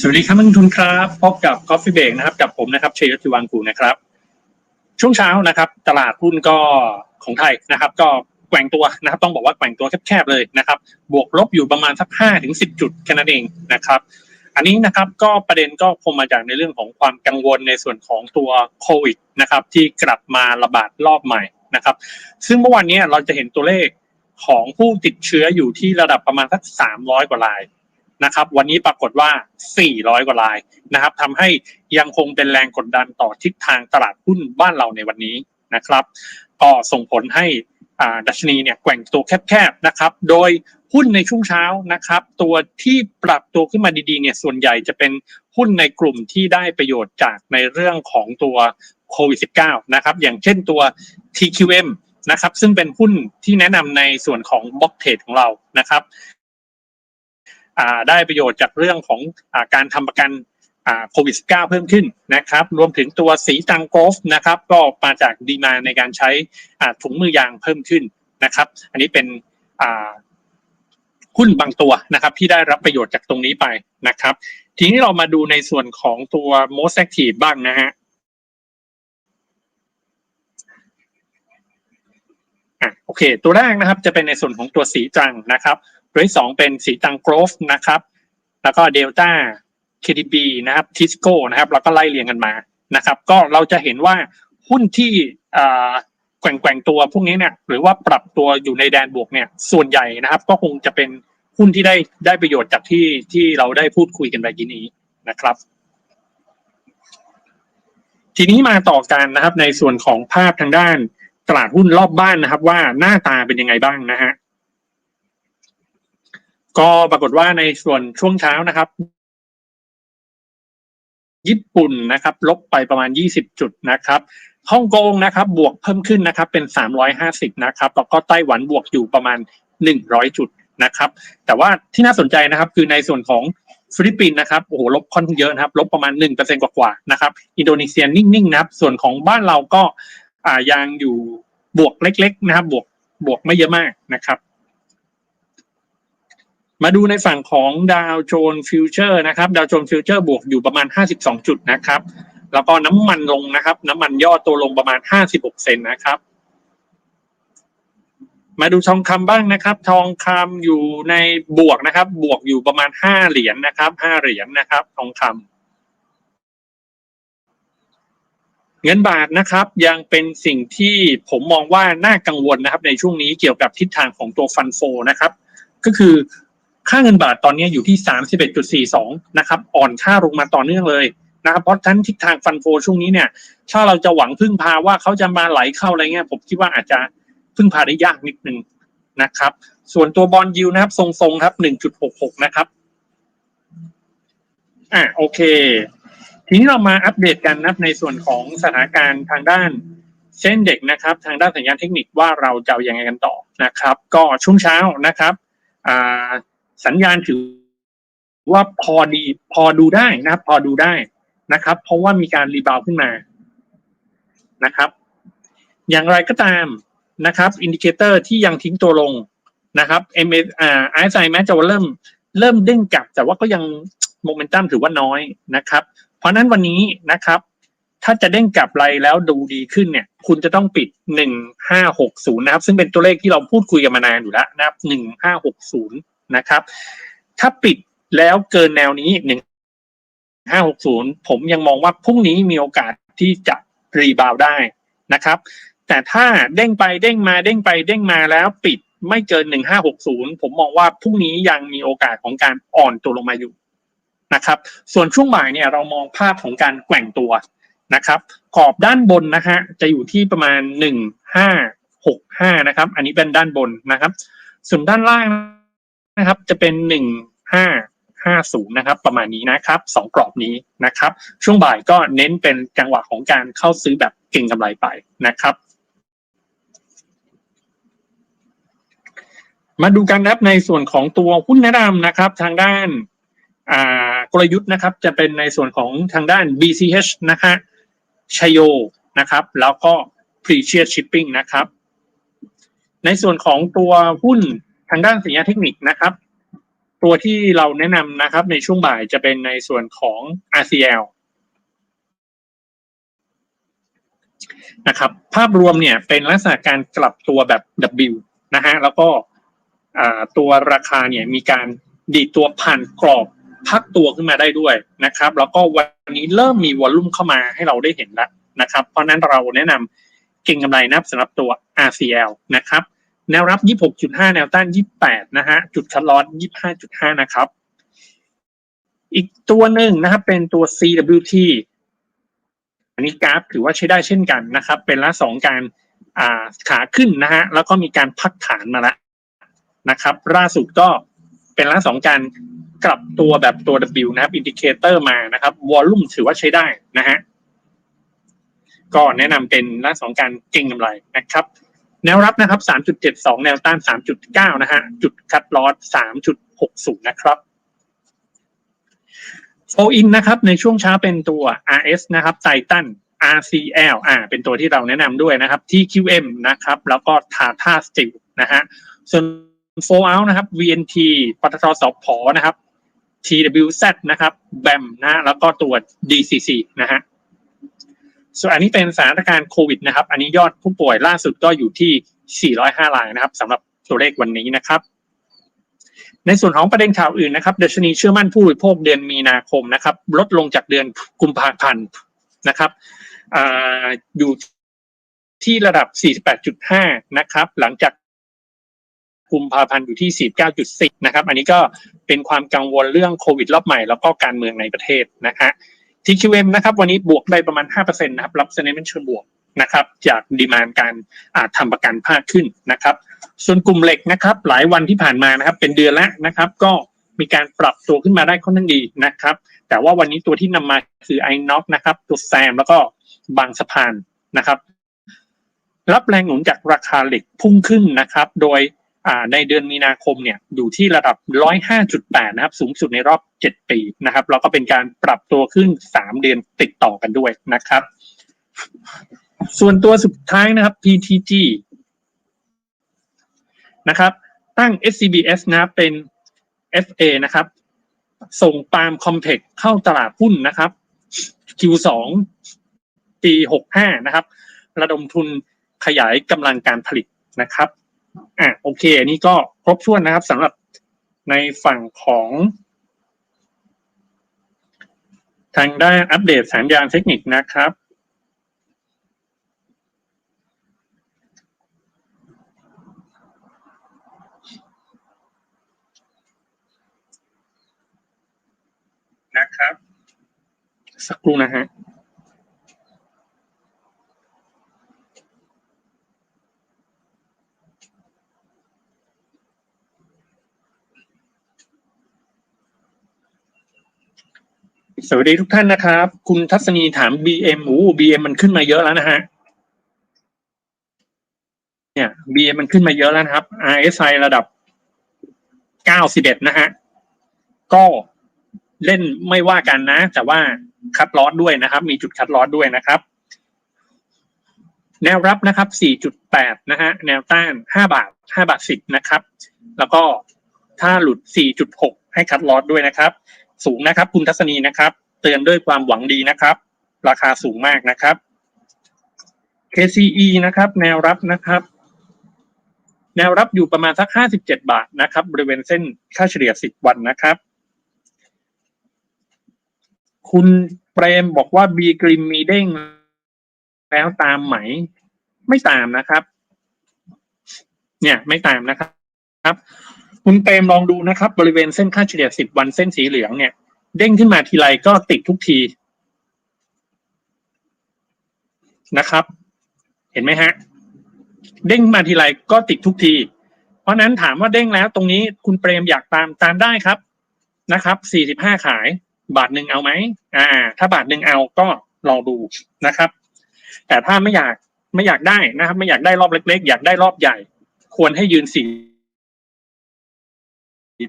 สวัสดีครับนักลงทุนครับ พบกับ Coffee Break นะครับ กับผมนะครับเชยยศติวังกูนะครับ ช่วงเช้านะครับ ตลาดหุ้นก็ของไทยนะครับ ก็แกว่งตัวนะครับ ต้องบอกว่าแกว่งตัวแคบๆเลยนะครับ บวกลบอยู่ประมาณสักห้าถึงสิบจุดแค่นั้นเองนะครับ อันนี้นะครับก็ประเด็นก็คงมาจากในเรื่องของความกังวลในส่วนของตัวโควิดนะครับ ที่กลับมาระบาดรอบใหม่นะครับ ซึ่งเมื่อวานนี้เราจะเห็นตัวเลขของผู้ติดเชื้ออยู่ที่ระดับประมาณสักสามร้อยกว่าราย นะครับ วันนี้ปรากฏว่า 400 กว่ารายนะครับทำให้ยังคงเป็นแรงกดดันต่อทิศทางตลาดหุ้นบ้านเราในวันนี้นะครับ ก็ส่งผลให้ดัชนีเนี่ยแกว่งตัวแคบๆนะครับ โดยหุ้นในช่วงเช้านะครับ ตัวที่ปรับตัวขึ้นมาดีๆเนี่ยส่วนใหญ่จะเป็นหุ้นในกลุ่มที่ได้ประโยชน์จากในเรื่องของตัวโควิด -19 นะครับ อย่างเช่นตัว TQM นะครับ ซึ่งเป็นหุ้นที่แนะนำในส่วนของบล็อกเทรดของเรานะครับ ได้ประโยชน์จากเรื่องของอการทำประกันโควิด -19 เพิ่มขึ้นนะครับ รวมถึงตัวสีตังโกฟนะครับก็มาจากดีมาในการใช้ถุงมือยางเพิ่มขึ้นนะครับ อันนี้เป็นหุ้นบางตัวนะครับที่ได้รับประโยชน์จากตรงนี้ไปนะครับ ทีนี้เรามาดูในส่วนของตัว most active บ้างนะฮะโอเค ตัวแรกนะครับจะเป็นในส่วนของตัวสีตรังนะครับ ตัวที่สองเป็นสีตังโกรฟนะครับ แล้วก็เดลต้า KDB นะครับทิสโก้นะครับแล้วก็ไล่เรียงกันมานะครับ ก็เราจะเห็นว่าหุ้นที่แกว่งแกว่งตัวพวกนี้เนี่ยหรือว่าปรับตัวอยู่ในแดนบวกเนี่ยส่วนใหญ่นะครับ ก็คงจะเป็นหุ้นที่ได้ได้ประโยชน์จากที่ที่เราได้พูดคุยกันไปกี้นี้นะครับ ทีนี้มาต่อกันนะครับในส่วนของภาพทางด้านตลาดหุ้นรอบบ้านนะครับ ว่าหน้าตาเป็นยังไงบ้างนะฮะ ก็ปรากฏว่าในส่วนช่วงเช้านะครับ ญี่ปุ่นนะครับ ลบไปประมาณ 20 จุดนะครับฮ่องกงนะครับ บวกเพิ่มขึ้นนะครับ เป็น 350 นะครับ แล้วก็ไต้หวันบวกอยู่ประมาณ 100 จุดนะครับ แต่ว่าที่น่าสนใจนะครับ คือในส่วนของฟิลิปปินส์นะครับโอ้โหลบค่อนข้างเยอะนะครับ ลบประมาณ 1%กว่าๆนะครับ อินโดนีเซียนิ่งๆนะครับ ส่วนของบ้านเราก็อ่ายังอยู่บวกเล็ก ๆ นะครับ บวกบวกไม่เยอะมากนะครับ มาดูในฝั่งของดาวโจนส์ฟิวเจอร์นะครับดาวโจนส์ฟิวเจอร์บวกอยู่ประมาณ 52 จุดนะครับ แล้วก็น้ำมันลงนะครับ น้ำมันย่อตัวลงประมาณ 56 เซนนะครับ มาดูทองคำบ้างนะครับ ทองคำอยู่ในบวกนะครับ บวกอยู่ประมาณ 5 เหรียญนะครับ 5 เหรียญนะครับ ทองคำเงินบาทนะครับ ยังเป็นสิ่งที่ผมมองว่าน่ากังวลนะครับ ในช่วงนี้เกี่ยวกับทิศทางของตัวฟันโฟนะครับ ก็คือ ค่าเงินบาทตอนนี้อยู่ที่ 31.42 นะครับ อ่อนค่าลงมาต่อเนื่องเลยนะครับ เพราะฉะนั้นทิศทางฟันโฟช่วงนี้เนี่ย ถ้าเราจะหวังพึ่งพาว่าเขาจะมาไหลเข้าอะไรเงี้ย ผมคิดว่าอาจจะพึ่งพาได้ยากนิดนึงนะครับ ส่วนตัวบอลยูนะครับ ทรงๆครับ 1.66 นะครับ อะโอเค ทีนี้เรามาอัปเดตกันนับในส่วนของสถานการณ์ทางด้านเส้นเด็กนะครับ ทางด้านสัญญาณเทคนิคว่าเราจะอายังไงกันต่อนะครับ ก็ช่วงเช้านะครับอ่า สัญญาณถือว่าพอดี พอดูได้นะครับ พอดูได้นะครับ เพราะว่ามีการรีบาวขึ้นมานะครับ อย่างไรก็ตามนะครับ อินดิเคเตอร์ที่ยังทิ้งตัวลงนะครับ M อ่า RSI แม้จะว่าเริ่มเริ่มเด้งกลับ แต่ว่าก็ยังโมเมนตัมถือว่าน้อยนะครับ เพราะนั้นวันนี้นะครับ ถ้าจะเด้งกลับไรแล้วดูดีขึ้นเนี่ย คุณจะต้องปิดหนึ่งห้าหกศูนย์นะครับ ซึ่งเป็นตัวเลขที่เราพูดคุยกันมานานอยู่แล้วนะครับหนึ่งห้าหกศูนย์ นะครับ ถ้าปิดแล้วเกินแนวนี้หนึ่งห้าหกศูนย์ผมยังมองว่าพรุ่งนี้มีโอกาสที่จะรีบาวได้นะครับ แต่ถ้าเด้งไปเด้งมาเด้งไปเด้งมาแล้วปิดไม่เกินหนึ่งห้าหกศูนย์ผมมองว่าพรุ่งนี้ยังมีโอกาสของการอ่อนตัวลงมาอยู่นะครับ ส่วนช่วงบ่ายเนี่ยเรามองภาพของการแกว่งตัวนะครับกรอบด้านบนนะฮะจะอยู่ที่ประมาณหนึ่งห้าหกห้านะครับ อันนี้เป็นด้านบนนะครับ ส่วนด้านล่าง นะครับ จะเป็นหนึ่งห้าห้าศูนย์นะครับ ประมาณนี้นะครับสองกรอบนี้นะครับ ช่วงบ่ายก็เน้นเป็นจังหวะของการเข้าซื้อแบบเก่งกำไรไปนะครับมาดูกันครับในส่วนของตัวหุ้นแนะนำนะครับ ทางด้านอ่ากลยุทธ์นะครับ จะเป็นในส่วนของทางด้าน BCH นะฮะชโยนะครับ แล้วก็ Precious Shipping นะครับ ในส่วนของตัวหุ้น ทางด้านสัญญาณเทคนิคนะครับ ตัวที่เราแนะนำนะครับในช่วงบ่ายจะเป็นในส่วนของ RCL นะครับ ภาพรวมเนี่ยเป็นลักษณะการกลับตัวแบบ W นะฮะแล้วก็ตัวราคาเนี่ยมีการดีดตัวผ่านกรอบพักตัวขึ้นมาได้ด้วยนะครับ แล้วก็วันนี้เริ่มมีวอลลุ่มเข้ามาให้เราได้เห็นแล้วนะครับ เพราะฉะนั้นเราแนะนำเก่งกำไรนับสำหรับตัว RCL นะครับ แนวรับ 26.5 แนวต้าน 28 นะฮะ จุดคัดลอส25.5 นะครับ อีกตัวหนึ่งนะครับ เป็นตัว CWT อันนี้กราฟถือว่าใช้ได้เช่นกันนะครับ เป็นละสองการอ่าขาขึ้นนะฮะ แล้วก็มีการพักฐานมาแล้วนะครับ ล่าสุดก็เป็นละสองการกลับตัวแบบตัว W นะครับ อินดิเคเตอร์มานะครับ วอลลุ่มถือว่าใช้ได้นะฮะ ก็แนะนำเป็นละสองการเก่งกำไรนะครับ แนวรับนะครับ 3.72 แนวต้าน 3.9 นะฮะ จุดคัดลอส3.60 นะครับโฟอินนะครับในช่วงเช้าเป็นตัว RS นะครับไททัน RCL อ่าเป็นตัวที่เราแนะนำด้วยนะครับ TQM นะครับ แล้วก็ Tata Steel นะฮะ ส่วน f o out นะครับ VNT ปตทสพนะครับ TWZ นะครับ BAM นะฮะแล้วก็ตัว DCC นะฮะ ส่วนอันนี้เป็นสถานการณ์โควิดนะครับ อันนี้ยอดผู้ป่วยล่าสุดก็อยู่ที่ 405รายนะครับสำหรับตัวเลขวันนี้นะครับ ในส่วนของประเด็นข่าวอื่นนะครับดัชนีเชื่อมั่นผู้บริโภคเดือนมีนาคมนะครับ ลดลงจากเดือนกุมภาพันธ์นะครับออยู่ที่ระดับ 48.5 นะครับ หลังจากกุมภาพันธ์อยู่ที่ 49.10 นะครับ อันนี้ก็เป็นความกังวลเรื่องโควิดรอบใหม่ แล้วก็การเมืองในประเทศนะฮะ TQM นะครับวันนี้บวกได้ประมาณ 5%นะครับรับ sentiment เชิงบวกนะครับจากดีมานการอ่าทำประกันภาคขึ้นนะครับ ส่วนกลุ่มเหล็กนะครับหลายวันที่ผ่านมานะครับเป็นเดือนล้วนะครับก็มีการปรับตัวขึ้นมาได้ค่อนข้างดีนะครับ แต่ว่าวันนี้ตัวที่นำมาคือไอน็อกนะครับตัวแซมแล้วก็บางสะพานนะครับ รับแรงหนุนจากราคาเหล็กพุ่งขึ้นนะครับ โดย ในเดือนมีนาคมเนี่ยอยู่ที่ระดับ 105.8 นะครับ สูงสุดในรอบ 7 ปีนะครับแล้วก็เป็นการปรับตัวขึ้น 3 เดือนติดต่อกันด้วยนะครับ ส่วนตัวสุดท้ายนะครับ PTG นะครับ ตั้ง SCBS นะครับเป็น FA นะครับ ส่งปาล์มคอมเพล็กเข้าตลาดหุ้นนะครับ Q2 ปี 65 นะครับ ระดมทุนขยายกำลังการผลิตนะครับ อะโอเค อันนี้ก็ครบถ้วนนะครับสำหรับในฝั่งของ ทางด้านอัปเดตสัญญาณเทคนิคนะครับนะครับ สักครู่นะฮะ สวัสดีทุกท่านนะครับ คุณทัศนีถาม BM โอ้ BM มันขึ้นมาเยอะแล้วนะฮะ เนี่ย BM มันขึ้นมาเยอะแล้วนะครับ RSI ระดับ 91 นะฮะ ก็เล่นไม่ว่ากันนะ แต่ว่าคัดลอสด้วยนะครับ มีจุดคัดลอสด้วยนะครับ แนวรับนะครับ 4.8 นะฮะ แนวต้าน 5 บาท 5 บาท 10 นะครับ แล้วก็ถ้าหลุด 4.6 ให้คัดลอสด้วยนะครับ สูงนะครับ คุณทัศนีนะครับ เตือนด้วยความหวังดีนะครับ ราคาสูงมากนะครับ KCE นะครับ แนวรับนะครับ แนวรับอยู่ประมาณสัก 57 บาทนะครับ บริเวณเส้นค่าเฉลี่ย 10 วันนะครับ คุณเปรมบอกว่าบีกริมมีเด้งแล้วตามไหม ไม่ตามนะครับ เนี่ยไม่ตามนะครับ คุณเปรมลองดูนะครับ บริเวณเส้นค่าเฉลี่ย10วันเส้นสีเหลืองเนี่ย เด้งขึ้นมาทีไรก็ติดทุกทีนะครับ เห็นไหมฮะ เด้งมาทีไรก็ติดทุกที เพราะนั้นถามว่าเด้งแล้วตรงนี้คุณเปรมอยากตามตามได้ครับนะครับ45ขายบาทหนึ่งเอาไหมอ่า ถ้าบาทหนึ่งเอาก็ลองดูนะครับ แต่ถ้าไม่อยากไม่อยากได้นะครับ ไม่อยากได้รอบเล็ก ๆ อยากได้รอบใหญ่ ควรให้ยืนสี่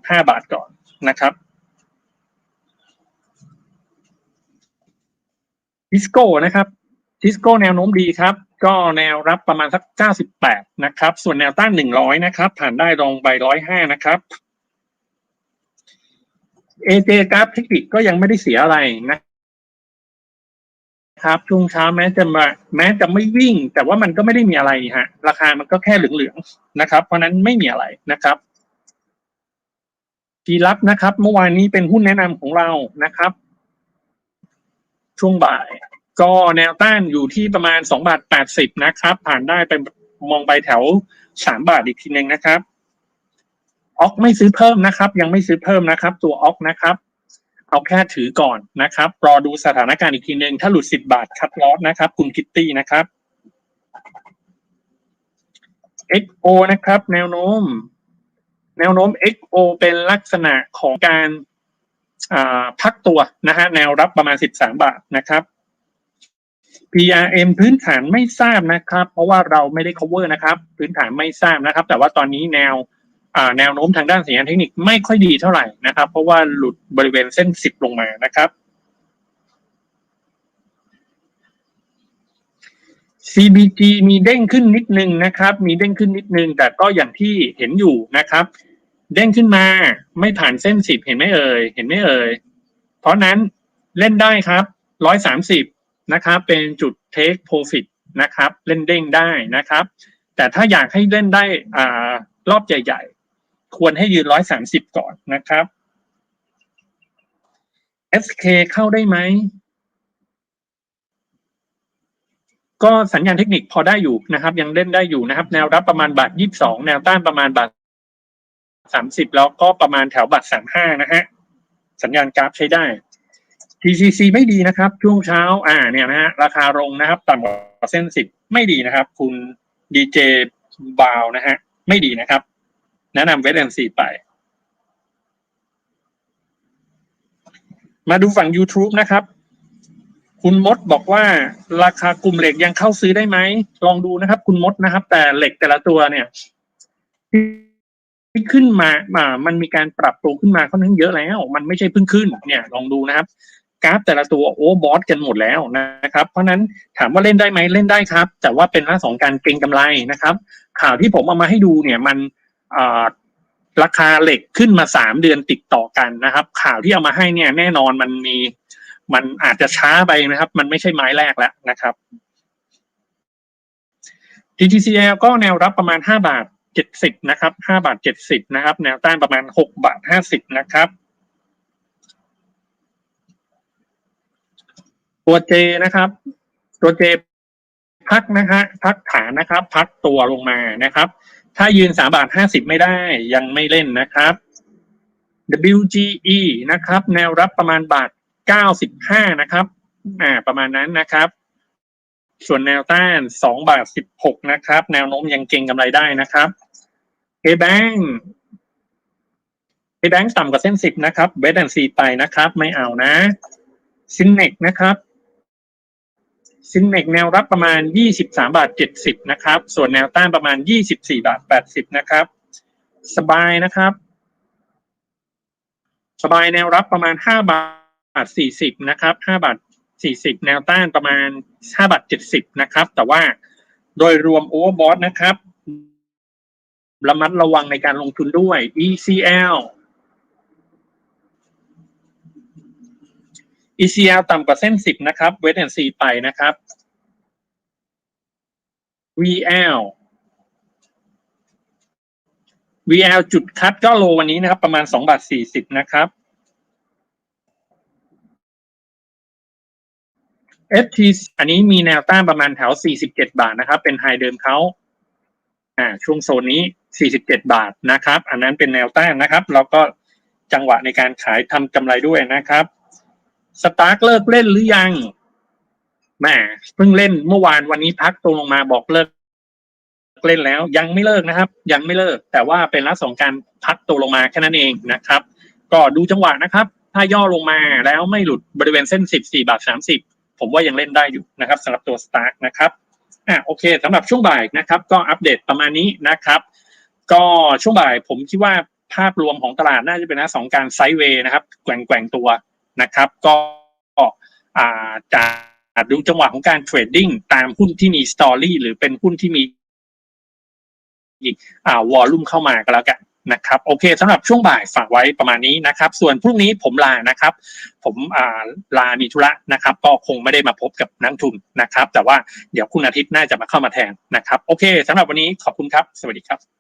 ห้าบาทก่อนนะครับทิสโก้นะครับทิสโก้แนวโน้มดีครับ ก็แนวรับประมาณสักเก้าสิบแปดนะครับ ส่วนแนวต้านหนึ่งร้อยนะครับ ผ่านได้ลงไปร้อยห้านะครับเอเจกราฟเทคนิคก็ยังไม่ได้เสียอะไรนะครับช่วงเช้าแม้จะมาแม้จะไม่วิ่ง แต่ว่ามันก็ไม่ได้มีอะไรฮะ ราคามันก็แค่เหลืองๆนะครับ เพราะนั้นไม่มีอะไรนะครับ ทีรับนะครับ เมื่อวานนี้เป็นหุ้นแนะนำของเรานะครับ ช่วงบ่าย ก็แนวต้านอยู่ที่ประมาณสองบาทแปดสิบนะครับ ผ่านได้ไปมองไปแถวสามบาทอีกทีหนึ่งนะครับออกไม่ซื้อเพิ่มนะครับ ยังไม่ซื้อเพิ่มนะครับ ตัวออกนะครับ เอาแค่ถือก่อนนะครับ รอดูสถานการณ์อีกทีหนึ่งถ้าหลุดสิบบาทคัดลอสนะครับ คุณคิตตี้นะครับ XO นะครับ แนวโน้ม แนวโน้ม XO เป็นลักษณะของการพักตัวนะฮะแนวรับประมาณ 13 บาทนะครับ PRM พื้นฐานไม่ทราบนะครับ เพราะว่าเราไม่ได้ cover นะครับ พื้นฐานไม่ทราบนะครับ แต่ว่าตอนนี้แนวแนวโน้มทางด้านสัญญาณเทคนิคไม่ค่อยดีเท่าไหร่นะครับ เพราะว่าหลุดบริเวณเส้น 10 ลงมานะครับ CBG มีเด้งขึ้นนิดนึงนะครับ มีเด้งขึ้นนิดนึง แต่ก็อย่างที่เห็นอยู่นะครับ เด้งขึ้นมาไม่ผ่านเส้นสิบเห็นไหมเอ่ยเห็นไหมเอ่ยเพราะนั้นเล่นได้ครับร้อยสามสิบนะครับเป็นจุด take profit นะครับ เล่นเด้งได้นะครับ แต่ถ้าอยากให้เล่นได้อ่ารอบใหญ่ๆ ควรให้ยืนร้อยสามสิบก่อนนะครับ SK เข้าได้ไหม ก็สัญญาณเทคนิคพอได้อยู่นะครับ ยังเล่นได้อยู่นะครับ แนวรับประมาณบาทยี่สิบสองแนวต้านประมาณบาทสามสิบแล้วก็ประมาณแถวบาทสามห้านะฮะสัญญาณกราฟใช้ได้ TCC ไม่ดีนะครับ ช่วงเช้าอ่าเนี่ยนะฮะราคาลงนะครับต่ำกว่าเส้นสิบไม่ดีนะครับ คุณดีเจบาวนะฮะไม่ดีนะครับ แนะนำเวทแอนซีไป มาดูฝั่ง YouTube นะครับ คุณมดบอกว่าราคากลุ่มเหล็กยังเข้าซื้อได้ไหมลองดูนะครับ คุณมดนะครับ แต่เหล็กแต่ละตัวเนี่ยที่ขึ้นมามา มันมีการปรับตัวขึ้นมาค่อนข้างเยอะแล้วมันไม่ใช่เพิ่งขึ้น เนี่ย ลองดูนะครับกราฟแต่ละตัวโอ้บอสกันหมดแล้วนะครับ เพราะนั้นถามว่าเล่นได้ไหมเล่นได้ครับ แต่ว่าเป็นลักษณะของการเก็งกำไรนะครับ ข่าวที่ผมเอามาให้ดูเนี่ยมันราคาเหล็กขึ้นมาสามเดือนติดต่อกันนะครับ ข่าวที่เอามาให้เนี่ย แน่นอนมันมี มันอาจจะช้าไปนะครับ มันไม่ใช่ไม้แรกแล้วนะครับ TTCL ก็แนวรับประมาณห้าบาทเจ็ดสิบนะครับห้าบาทเจ็ดสิบนะครับ แนวต้านประมาณหกบาทห้าสิบนะครับตัวเจนะครับ ตัวเจพักนะฮะพักฐานนะครับ พักตัวลงมานะครับ ถ้ายืนสามบาทห้าสิบไม่ได้ยังไม่เล่นนะครับ WGE นะครับ แนวรับประมาณบาท ก้าสิบห้านะครับอ่าประมาณนั้นนะครับ ส่วนแนวต้านสองบาทสิบหกนะครับ แนวโน้มยังเก่งกำไรได้นะครับเอแบงเอแบงต่ำกว่าเส้นสิบนะครับเวสแอนซีไปนะครับ ไม่เอานะซินเนกนะครับซินเนกแนวรับประมาณยี่สิบสามบาทเจ็ดสิบนะครับ ส่วนแนวต้านประมาณยี่สิบสี่บาทแปดสิบนะครับ สบายนะครับ สบายแนวรับประมาณห้าบาทสี่สิบนะครับห้าบาทสี่สิบแนวต้านประมาณห้าบาทเจ็ดสิบนะครับ แต่ว่าโดยรวมโอเวอร์บอทนะครับระมัดระวังในการลงทุนด้วย ECL ECL ต่ำกว่าเส้นสิบนะครับเวทแอนซีไปนะครับ VL VL จุดคัดก็โลวันนี้นะครับ ประมาณสองบาทสี่สิบนะครับ FT อันนี้มีแนวต้านประมาณแถวสี่สิบาทนะครับ เป็นไฮเดิมเขาอ่าช่วงโซนนี้สี่สิบาทนะครับ อันนั้นเป็นแนวต้านนะครับ แล้วก็จังหวะในการขายทำกำไรด้วยนะครับสตาร์กเลิกเล่นหรือยังแหมเพิ่งเล่นเมื่อวานวันนี้พักตัวลงมาบอกเลิกเล่นแล้ว ยังไม่เลิกนะครับ ยังไม่เลิก แต่ว่าเป็นลักษณะของการพักตัวลงมาแค่นั้นเองนะครับ ก็ดูจังหวะนะครับ ถ้าย่อลงมาแล้วไม่หลุดบริเวณเส้นสิบสี่บาทสามสิบ ผมว่ายังเล่นได้อยู่นะครับสำหรับตัวสตาร์กนะครับอ่าโอเคสำหรับช่วงบ่ายนะครับ ก็อัปเดตประมาณนี้นะครับ ก็ช่วงบ่ายผมคิดว่าภาพรวมของตลาดน่าจะเป็นนะสองการไซด์เวย์นะครับ แกว่งแกว่งตัวนะครับ ก็อ่าจากดูจังหวะของการเทรดดิ้งตามหุ้นที่มีสตอรี่หรือเป็นหุ้นที่มีอีกอ่าวอลลุ่มเข้ามาก็แล้วกัน นะครับโอเคสำหรับช่วงบ่ายฝากไว้ประมาณนี้นะครับ ส่วนพรุ่งนี้ผมลานะครับ ผมาลามีธุระนะครับ ก็คงไม่ได้มาพบกับนักทุนนะครับ แต่ว่าเดี๋ยวคุณอาทิตย์น่าจะมาเข้ามาแทนนะครับ โอเคสำหรับวันนี้ขอบคุณครับ สวัสดีครับ